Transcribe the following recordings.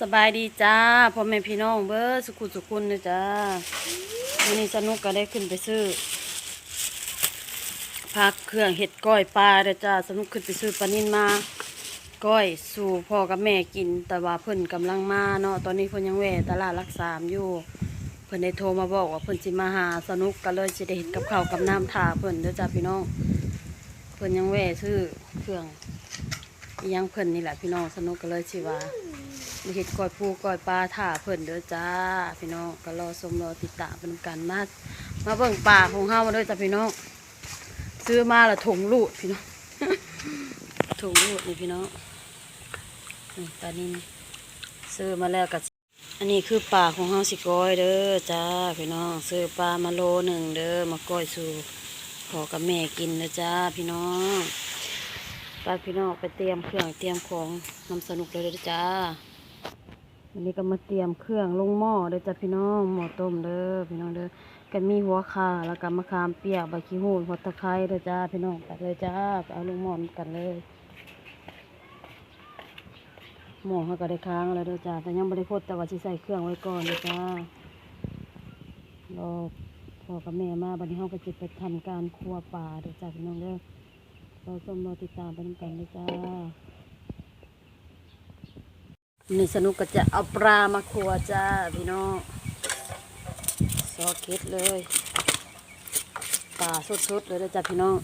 สบายดีจ้าพ่อแม่พี่น้องเบอร์สุขุสุขุนนะจ้าวันนี้สนุกก็ได้ขึ้นไปซื้อพักเครื่องเห็ดก้อยปลาเด้อจ้าสนุกขึ้นไปซื้อปลานิ่นมาก้อยสู่พ่อกับแม่กิน แต่ว่าเพิ่นกำลังมาเนาะตอนนี้เพิ่นยังแหวตลาดรักสามอยู่ เพิ่นได้โทรมาบอกว่าเพิ่นสิมาหาสนุกก็เลยสิได้เห็ดกับข้าวกับน้ำทาเพิ่นเด้อจ้าพี่น้อง เพิ่นยังแหวซื้อเครื่องยังเพิ่นนี่แหละพี่น้องสนุกก็เลยสิว่า มาเห็ดก้อยปูก้อยปลาถ่าเพิ่นเด้อจ้า พี่น้องก็รอชมรอติดตามเป็นกันมามาเบิ่งป่าของเฮามาด้อจ้าพี่น้องซื้อมาละถุงลูดพี่น้องถุงลูดนี่พี่น้องนี่ปลานินซื้อมาแล้วก็อันนี้คือป่าของเฮาสิก้อยเด้อจ้าพี่น้องซื้อปลามาโลหนึ่งเด้อมาก้อยสู่พอกับแม่กินนะจ้าพี่น้องไปพี่น้องไปเตรียมเครื่องเตรียมของนำสนุกเลยเด้อจ้า วันนี้ก็มาเตรียมเครื่องลงหม้อเด้อจ้ะพี่น้องหม้อต้มเด้อพี่น้องเด้อกันมีหัวข่าแล้วก็มะขามเปียกใบขี้หูดหัวตะไคร้เด้อจ้าพี่น้องไปเลยจ้าไปเอาลงหม้อนกันเลยหม้อเขาก็ได้ค้างแล้วเด้อจ้าแต่ยังไม่ได้พดแต่ว่าสิใส่เครื่องไว้ก่อนเด้อจ้ารอพ่อกับแม่มาบัดนี้เขาก็จะไปทำการครัวป่าเด้อจ้าพี่น้องเด้อเรอชมเรอติดตามไปนำกันเลยจ้า นี่สนุกก็จะเอาปลามาครัวจ้าพี่น้องซอเก็ดเลยปลาสดๆเลยนะจ้าพี่น้อง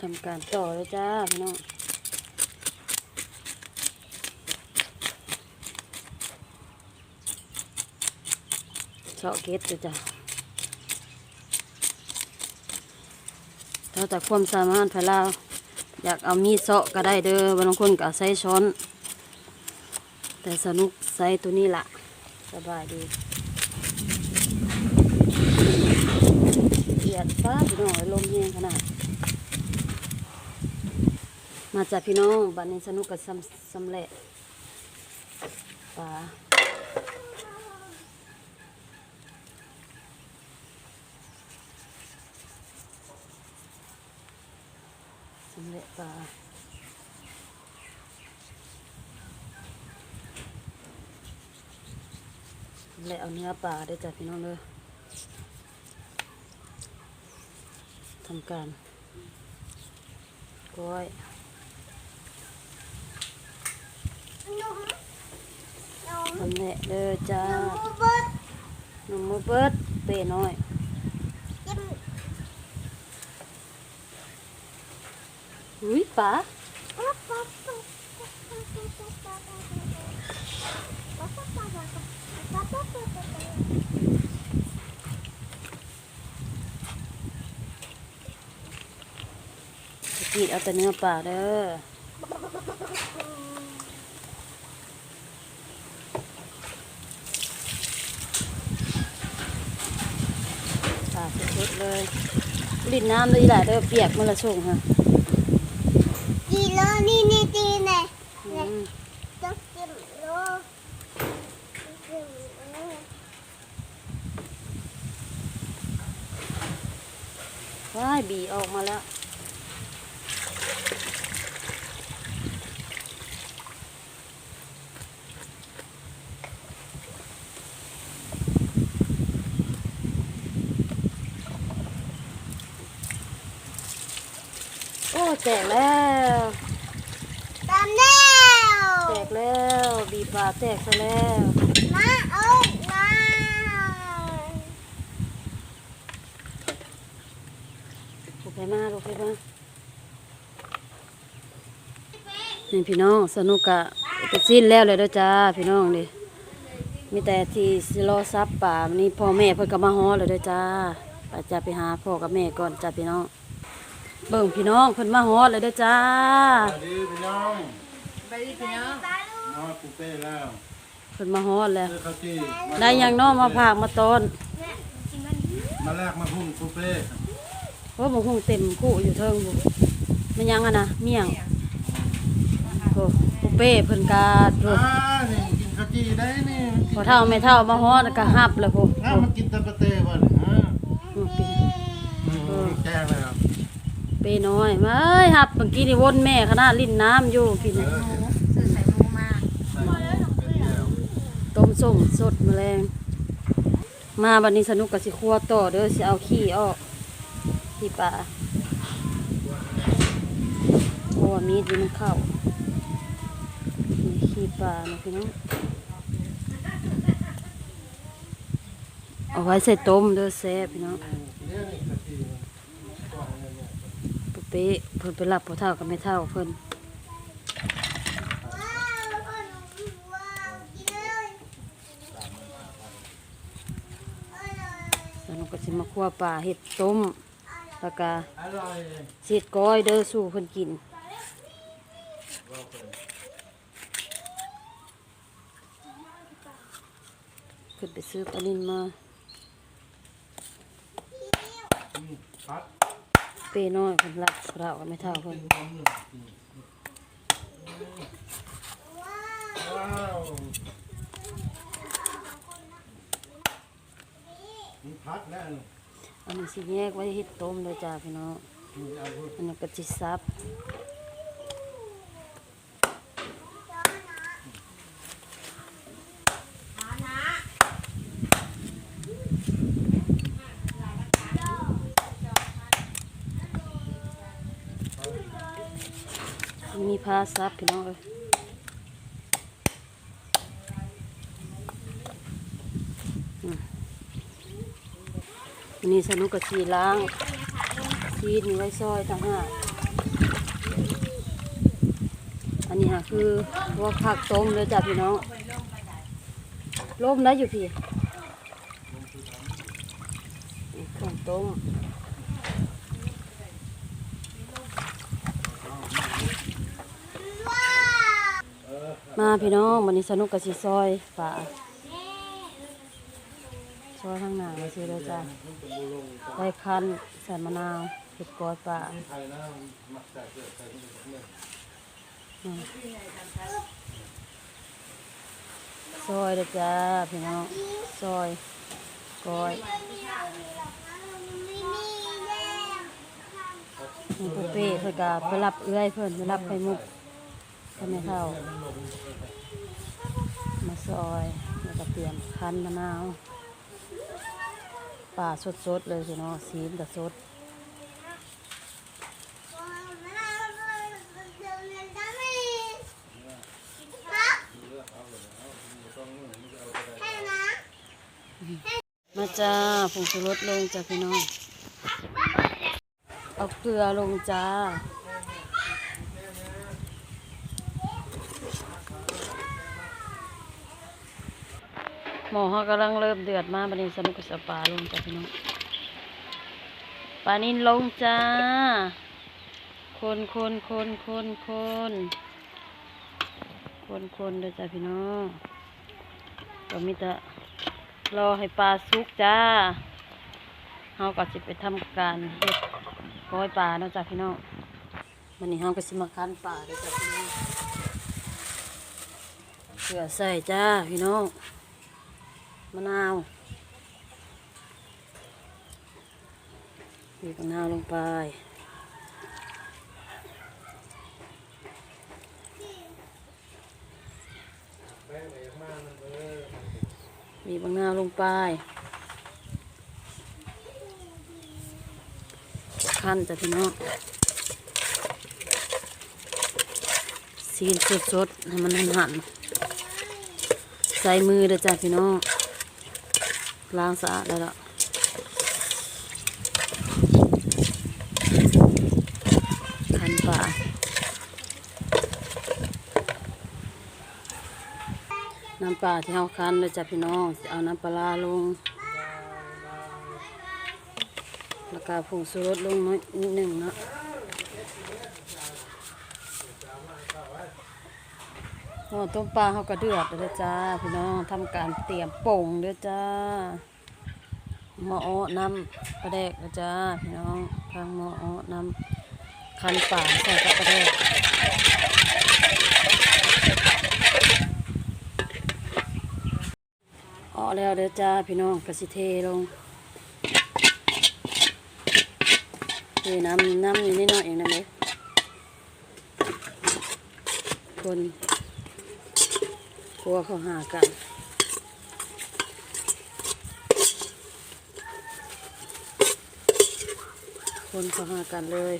ทำการต่อเลยจ้าพี่น้อง เฉาะเก็ดจ้ะถ้าจากความสามารถไฟลาวอยากเอามีดเฉาะก็ได้เด้อบางคนก็ใส่ช้อน แต่สนุกใส่ตัวนี้ละสบายดีเกียดฟ้าพี่น้องลมเย็นขนาด มาจากพี่น้องบัดนี้สนุกกับสำสำเร็จปลา สำเร็จปลาสำเร็จเอาเนื้อปลาได้จากพี่น้องเลยทำการก้อยสำเร็จเลยจ้าหนุ่มมือเบิดเป้น้อย อุ้ยปลากีดเอาแต่เนื้อปลาเด้อปลาสุดๆเลยลิ้นน้ำเลยแหละเด้อเปียกมันละช่วงค่ะ กี่โลนี่นี่ตีไหนต้องสิบโลสิบโลว้ายบีออกมาแล้ว โอ้แตกแล้วตามแล้วแตกแล้วบีบาแตกซะแล้วมาเอามาลูกไปมาลูกไปมานี่พี่น้องสนุกกะไปสิ้นแล้วเลยเด้อจ้าพี่น้องดิมีแต่ที่สิรอซับป่าวันนี้พ่อแม่เพิ่นก็มาฮ้อเลยเด้อจ้าไปจะไปหาพ่อกับแม่ก่อนจ้าพี่น้อง เบิ่งพี่น้องเพิ่นมาฮ้อเลยเด้อจ้า สวัสดีพี่น้องสวัสดีพี่น้องมาปูเป้แล้วเพิ่นมาฮ้อแล้วเพื่อเขาที่มาได้หยังน้อมาผากมาตอนมาแลกมาหุ้นปูเป้เพราะบ่คงเต็มคู่อยู่เทิงบ่มันยังอะนะเมี่ยงโอ้ปุเป้เพิ่นกาโอ้อ่านี่กินข้าวจีได้เท่าไม่เท่ามาฮอดก็หับแล้วพวกน้ามันกินแตะปะเต้บ่เนี่ยฮะปีแจ้งเลยครับ ปีน้อยมาเอ้ยหับเมื่อกี้นี่วนแม่ขนาดลิ้นน้ำอยู่พี่นี่ซื้อใส่หมูมาใส่เป็นแก้วต้มส้มสดแมลง มาบัดนี้สนุกกับสิครัวต่อเด้อสิเอาขี้ออกขี้ปลาเพราะว่ามีดนี่มันเข้านี่ขี้ปลานะพี่น้องเอาไว้ใส่ต้มเด้อแซ่บพี่น้อง เนี่ยนี่กะทิก่อนเนี่ย ปุ๊เป๊ะเพิ่นไปรับพอเท่ากับแม่เท่าเพิ่นว้าวพ่อหนูว้าวกินเลยอร่อยสนุกก็สิมาคั่วปลาเห็ดต้มแล้วก็เศษก้อยเด้อสู่เพิ่นกินขึ้นไปซื้อปลานินมาพัด ป้น้อยคนรับเรากับแม่เท่าคนมันพัดแล้วอันนี้สิแยกไว้เฮ็ดต้มเลยจ้าพี่น้องอันนี้ก็สิซับมี ผ้าซับพี่น้องเอ้ยอือนนี้สนุกกับชีล้างชีสนี่ไว้ซอยต่างหากอันนี้ค่ะคือพวกผักต้มเลยจ้ะพี่น้องล้มได้อยู่พี่ข้าวต้ม มาพี่น้องวันนี้สนุกกับสีซอยป่าซอยข้างหน้ามาซื้อเลยจ้ะได้คันใส่มะนาวเห็ดกอยป่าไทยนะมักใส่เสื้อใส่เนี่ยซอยเลยจ้าพี่น้องซอยกอยมีปุเป้เพื่อกาไปรับเอื้อยเพื่อนไปรับไปมุก ก็ไม่เท่ามาซอยแล้วก็เตรียมคั้นมะนาวป่าสดๆเลยพี่น้องสีมแต่สดมาจ้าผงชูรสลงจ้าพี่น้อง เอาเกลือลงจ้า หม้อเขากำลังเริ่มเดือดมาบันนี้สนุกกับสปาลงจ้าพี่น้องปลานินลงจ้า คนคนคนคนคนคนคนเด้อจ้าพี่น้องก็มีแต่รอให้ปลาสุกจ้าเฮาก็สิไปทำการเฮ็ดก้อยปลาเนาะจ้าพี่น้องวันนี้เฮาก็สิมาคั้นปลาเด้อจ้าพี่น้องเกลือใส่จ้าพี่น้อง มะนาวบีบมะนาวลงไป บีบมะนาวลงไป ขั้นจ้ะพี่น้องซีนสดๆให้มันหั่นใส่มือเด้อจ้ะพี่น้อง ล้างสะอาดแล้วล่ะคั้นปลาน้ำปลาที่เราคันเด้อจ้ะพี่น้องเอาน้ำปลาร้าลง แล้วก็ผงชูรสลงน้อยนิดหนึ่งเนาะ หม้อต้มปลาเขาก็เดือดแล้วเด้อจ้าพี่น้องทำการเตรียมป่งเด้อจ้าหม้อน้ำปลาแดกเด้อจ้าพี่น้องทางหม้อน้ำคันป่าใส่กับปลาแดกออแล้วเด้อจ้าพี่น้องกระสิเทลงเทน้ำน้ำอยู่นิดหน่อยเองนะเด้คน ลัวเขาหากันคนเขาหากันเลย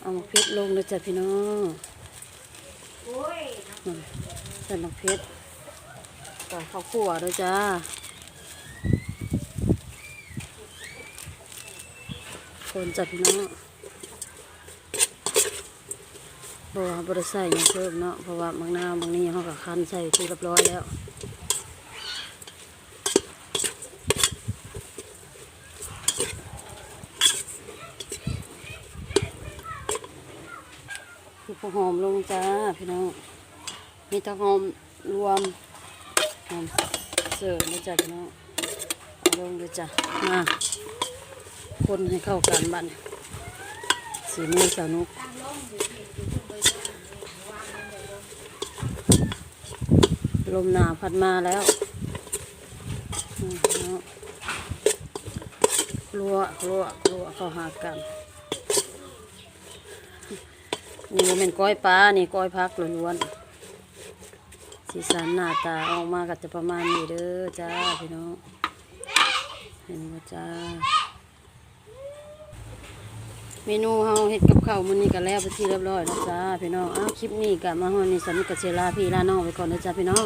เอาหมกเพชรลงเลยจ้ะพี่น้องนั่นใส่หมกเพชรต่ข้าวคั่วด้วยจ้าคนจ้ะพี่น้องเพราะว่าบริใส่ยังเพิ่มเนาะเพราะว่าบางหน้าบางนี้เขาก็คั้นใส่ที่เรียบร้อยแล้วคือหอมลงจ้าพี่น้องมีทั้งหอมรวมหอมเสิร์ฟนะจ้ะพี่น้องเอาลงเลยจ้ะมาคนให้เข้ากันบัดนสีมือสานุก ลมหนาวพัดมาแล้วรัวรัวรัวเขาหากัน นี่มันเป็นก้อยปลา นี่ก้อยพักล้วนๆสีสันหน้าตาออกมาก็จะประมาณนี้เด้อจ้าพี่น้อง เห็นว่าจ้า เมนูเฮาเฮ็ดกับข้าวมื้อนี้ก็แล้วไปที่เรียบร้อยแล้วจ้าพี่น้องอ้าวคลิปนี้ก็มาฮอดนี่สำนึกกับเชลาพี่ลาน้องไปก่อนนะจ้าพี่น้อง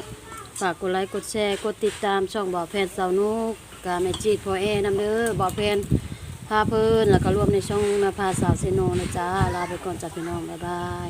ฝากกดไลค์กดแชร์กดติดตามช่องบ่อแพนสาวนุกกาแมจีดพอเอนำเด้อบ่อแพนพาเพิ่นแล้วก็รวมในช่องนภาสาวเซโนนะจ้าลาไปก่อนจ้าพี่น้องบ๊ายบาย